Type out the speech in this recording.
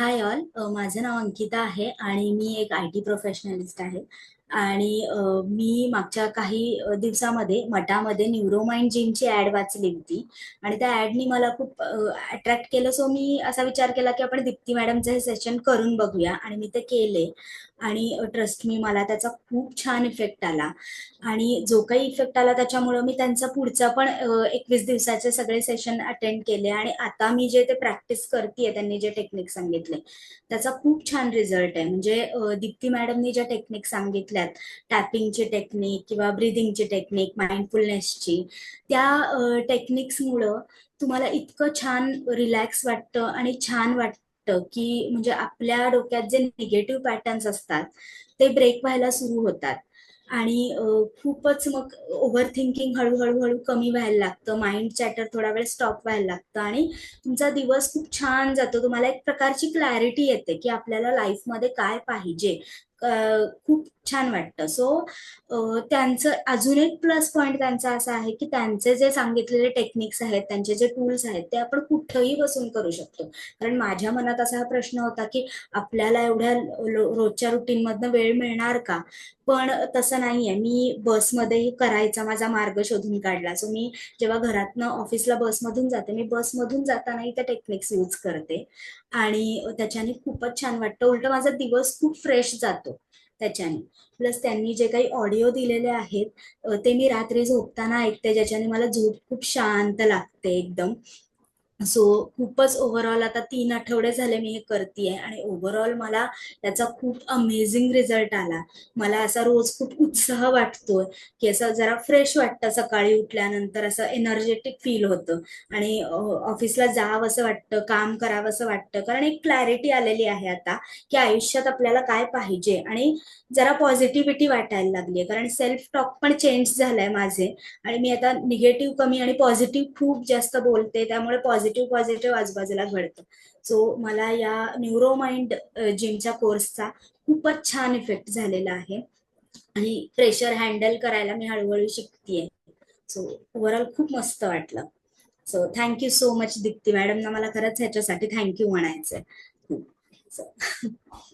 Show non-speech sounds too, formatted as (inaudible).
Hi all माझं नाव अंकिता आहे आणि मी एक आय टी प्रोफेशनलिस्ट आहे. आणि मी मागच्या काही दिवसामध्ये मटामध्ये न्यूरोमाइंड जिमची ऍड वाचली होती. आणि त्या ऍडनी मला खूप अट्रॅक्ट केलं. सो मी असा विचार केला की आपण दीप्ती मॅडमचं हे सेशन करून बघूया. आणि मी ते केले. आणि ट्रस्ट मी मला त्याचा खूप छान इफेक्ट आला. आणि जो काही इफेक्ट आला त्याच्यामुळं मी त्यांचा पुढचा पण एकवीस दिवसाचे सगळे सेशन अटेंड केले. आणि आता मी जे ते प्रॅक्टिस करते त्यांनी जे टेक्निक सांगितले त्याचा खूप छान रिझल्ट आहे. म्हणजे दीप्ती मॅडमनी ज्या टेक्निक सांगितल्यात टॅपिंगची टेक्निक किंवा ब्रिदिंगची टेक्निक माइंडफुलनेसची त्या टेक्निक्समुळं तुम्हाला इतकं छान रिलॅक्स वाटतं आणि छान वाटतं की म्हणजे आपल्या डोक्यात जे निगेटिव्ह पॅटर्न्स असतात ते ब्रेक व्हायला सुरू होतात. आणि खूपच मग ओव्हर थिंकिंग हळूहळू हळू कमी व्हायला लागतं माइंड चॅटर थोडा वेळ स्टॉप व्हायला लागतं आणि तुमचा दिवस खूप छान जातो. तुम्हाला एक प्रकारची क्लॅरिटी येते की आपल्याला लाईफमध्ये काय पाहिजे खूप छान वाटतं. सो त्यांचं अजून एक प्लस पॉइंट त्यांचा असा आहे की त्यांचे जे सांगितलेले टेक्निक्स आहेत त्यांचे जे टूल्स आहेत ते आपण कुठंही बसून करू शकतो. कारण माझ्या मनात असा हा प्रश्न होता की आपल्याला एवढ्या रोजच्या रुटीन मधनं वेळ मिळणार का? पण तसं नाहीये. मी बसमध्येही करायचा माझा मार्ग शोधून काढला. सो मी जेव्हा घरातनं ऑफिसला बसमधून जाते मी बसमधून जातानाही त्या टेक्निक्स यूज करते. आणि त्याच्याने खूपच छान वाटतं. उलट माझा दिवस खूप फ्रेश जातो. त्याच्याने. प्लस त्यांनी जे काही ऑडिओ दिलेले आहेत ते मी रात्री झोपताना ऐकते ज्याच्याने मला झोप खूप शांत लागते एकदम. सो खूपच ओव्हरऑल आता तीन आठवडे झाले मी हे करतेय आणि ओव्हरऑल मला त्याचा खूप अमेझिंग रिझल्ट आला. मला असा रोज खूप उत्साह वाटतोय की असं जरा फ्रेश वाटतं सकाळी उठल्यानंतर असं एनर्जेटिक फील होतं. आणि ऑफिसला जावं असं वाटतं काम करावं असं वाटतं. कारण एक क्लॅरिटी आलेली आहे आता की आयुष्यात आपल्याला काय पाहिजे आणि जरा पॉझिटिव्हिटी वाटायला लागली कारण सेल्फ टॉक पण चेंज झालाय माझे आणि मी आता निगेटिव्ह कमी आणि पॉझिटिव्ह खूप जास्त बोलते. त्यामुळे पॉझिटिव्ह पॉझिटिव्ह आजूबाजूला घडतं. सो मला या न्यूरोमाइंड जिमच्या कोर्सचा खूपच छान इफेक्ट झालेला आहे. आणि प्रेशर हँडल करायला मी हळूहळू शिकतीये. सो ओव्हरऑल खूप मस्त वाटलं. So thank you so much Deepti मॅडमना मला खरंच ह्याच्यासाठी थँक्यू म्हणायचंय. (laughs)